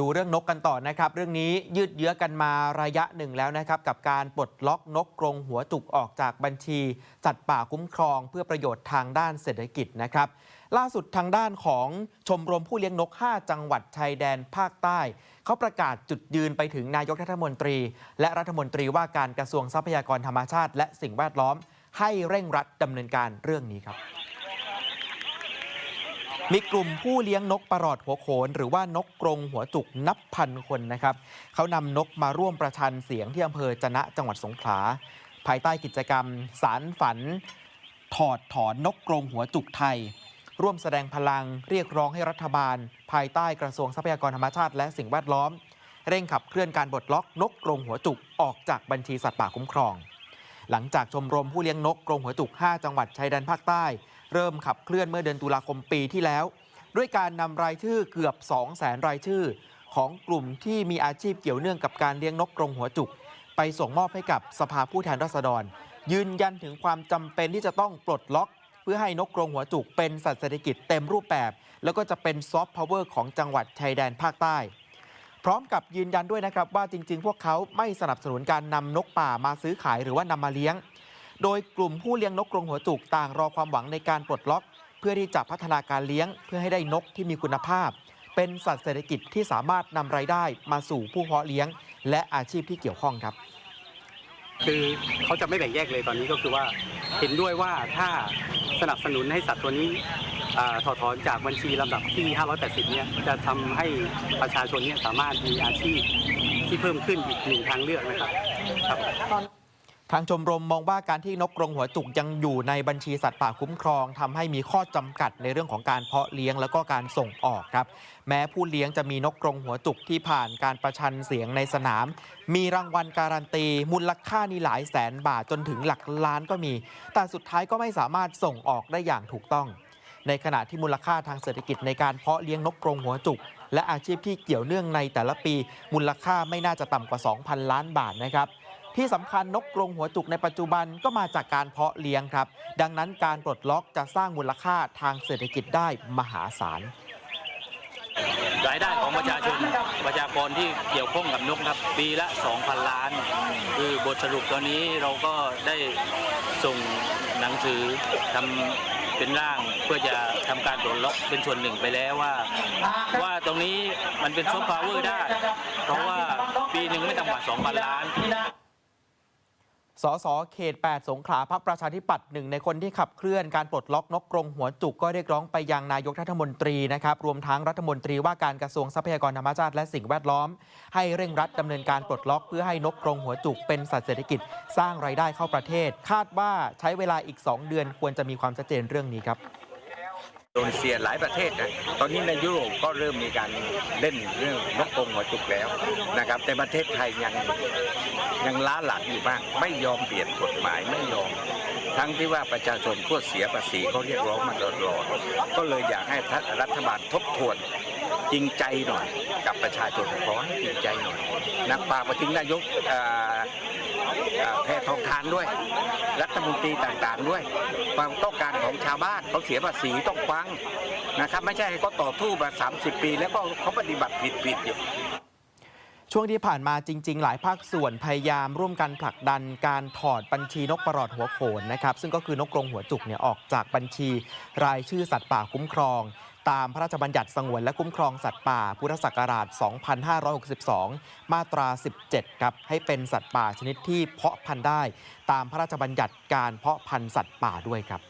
ดูเรื่องนกกันต่อนะครับ เรื่องนี้ยืดเยื้อกันมาระยะหนึ่งแล้วนะครับ กับการปลดล็อกนกกรงหัวจุกออกจากบัญชี สัตว์ป่าคุ้มครอง เพื่อประโยชน์ทางด้านเศรษฐกิจนะครับ ล่าสุดทางด้านของชมรมผู้เลี้ยงนก 5 จังหวัดชายแดนภาคใต้ เขาประกาศจุดยืนไปถึงนายกรัฐมนตรี และรัฐมนตรีว่าการกระทรวงทรัพยากรธรรมชาติ และสิ่งแวดล้อม ให้เร่งรัดดำเนินการเรื่องนี้ครับ มีกลุ่มผู้เลี้ยงนกประหลอดหัวโขน หรือว่านกกรงหัวจุกนับพันคนนะครับเขานำนกมาร่วมประชันเสียงที่อำเภอจะนะจังหวัดสงขลา ภายใต้กิจกรรม สารฝัน ถอดถอนนกกรงหัวจุกไทย ร่วมแสดงพลังเรียกร้องให้รัฐบาล ภายใต้กระทรวงทรัพยากรธรรมชาติและสิ่งแวดล้อม เร่งขับเคลื่อนการบดล็อกนกกรงหัวจุกออกจากบัญชีสัตว์ป่าคุ้มครอง หลังจากชมรมผู้เลี้ยงนกกรงหัวจุก 5 จังหวัดชายแดนภาคใต้ เริ่มขับเคลื่อนเมื่อเดือนตุลาคมปีที่แล้ว ด้วยการนำรายชื่อเกือบ 2 0 0แสนรายชื่อ ของกลุ่มที่มีอาชีพเกี่ยวเนื่องกับการเลี้ยงนกกรงหัวจุก ไปส่งมอบให้กับสภาผู้แทนราษฎร ยืนยันถึงความจำเป็นที่จะต้องปลดล็อก เพื่อให้นกกรงหัวจุกเป็นสัตว์เศรษฐกิจเต็มรูปแบบ แล้วก็จะเป็นซอฟต์พาวเวอร์ของจังหวัดชายแดนภาคใต้พร้อมกับยืนยันด้วยนะครับว่าจริง ๆ พวกเขาไม่สนับสนุนการนำนกป่ามาซื้อขายหรือว่านำมาเลี้ยง โดยกลุ่มผู้เลี้ยงนกกรงหัวจุกต่างรอความหวังในการปลดล็อก เพื่อที่จะพัฒนาการเลี้ยง เพื่อให้ได้นกที่มีคุณภาพ เป็นสัตว์เศรษฐกิจที่สามารถนำรายได้มาสู่ผู้เพาะเลี้ยง และอาชีพที่เกี่ยวข้องครับ คือเขาจะไม่แบ่งแยกเลยตอนนี้ก็คือว่าเห็นด้วยว่าถ้าสนับสนุนให้สัตว์ตัวนี้อาถอดถอนจากบัญชีลำดับที่ 580 เนี่ยจะทำให้ประชาชนเนี่ยสามารถมีอาชีพที่เพิ่มขึ้นอีกหนึ่งทางเลือกนะครับครับ ทางชมรมมองว่าการที่นกกรงหัวจุกยังอยู่ในบัญชีสัตว์ป่าคุ้มครองทำให้มีข้อจำกัดในเรื่องของการเพาะเลี้ยงแล้วก็การส่งออกครับ แม้ผู้เลี้ยงจะมีนกกรงหัวจุกที่ผ่านการประชันเสียงในสนาม มีรางวัลการันตี มูลค่านี่หลายแสนบาทจนถึงหลักล้านก็มี แต่สุดท้ายก็ไม่สามารถส่งออกได้อย่างถูกต้อง ในขณะที่มูลค่าทางเศรษฐกิจในการเพาะเลี้ยงนกกรงหัวจุก และอาชีพที่เกี่ยวเนื่องในแต่ละปี มูลค่าไม่น่าจะต่ำกว่า 2,000 ล้านบาทนะครับ ที่สำคัญนกกรงหัวจุกในปัจจุบันก็มาจากการเพาะเลี้ยงครับ ดังนั้นการปลดล็อกจะสร้างมูลค่าทางเศรษฐกิจได้มหาศาลรายได้ของประชาชนประชากรที่เกี่ยวข้องกับนกครับ ปีละ 2,000 ล้าน คือบทสรุปตอนนี้เราก็ได้ส่งหนังสือทำเป็นร่างเพื่อจะทำการปลดล็อกเป็นส่วนหนึ่งไปแล้วว่า ว่าตรงนี้มันเป็นซอฟต์พาวเวอร์ได้ เพราะว่าปีหนึ่งไม่ต่ำกว่า 2,000 ล้าน สสเขต 8 สงขลาพักประชาธิปัตย์หนึ่งในคนที่ขับเคลื่อนการปลดล็อกนกกรงหัวจุกก็เรียกร้องไปยังนายกรัฐมนตรีนะครับ รวมทั้งรัฐมนตรีว่าการกระทรวงทรัพยากรธรรมชาติและสิ่งแวดล้อม ให้เร่งรัดดำเนินการปลดล็อกเพื่อให้นกกรงหัวจุกเป็นสัตว์เศรษฐกิจสร้างรายได้เข้าประเทศ คาดว่าใช้เวลาอีก 2 เดือนควรจะมีความชัดเจนเรื่องนี้ครับ โดนีเซียหลายประเทศนะตอนนี้ในยุโรปก็เริ่มมีการเล่นเรื่องนกกรงหัวจุกแล้วนะครับ แต่ประเทศไทยยังยังล้าหลังอยู่บ้างไม่ยอมเปลี่ยนกฎหมายไม่ยอม ทั้งที่ว่าประชาชนทั่วเสียภาษีเขาเรียกร้องมาตลอดก็เลยอยากให้รัฐบาลทบทวนจริงใจหน่อย กับประชาชนขอให้จริงใจหน่อยนักปราบมาถึงนายก แพทองทานด้วย รัฐมนตรีต่างๆด้วย ความต้องการของชาวบ้านเขาเสียภาษีต้องฟังนะครับไม่ใช่ให้เขาต่อทู่มา 30 ปี แล้วก็เขาปฏิบัติผิดๆอยู่ช่วงที่ผ่านมาจริง ๆ หลายภาคส่วนพยายามร่วมกันผลักดันการถอดบัญชีนกประหลอดหัวโขนนะครับซึ่งก็คือนกกรงหัวจุกเนี่ยออกจากบัญชีรายชื่อสัตว์ป่าคุ้มครอง ตามพระราชบัญญัติสงวนและคุ้มครองสัตว์ป่า พุทธศักราช 2562 มาตรา 17 ครับ ให้เป็นสัตว์ป่าชนิดที่เพาะพันธุ์ได้ ตามพระราชบัญญัติการเพาะพันธุ์สัตว์ป่าด้วยครับ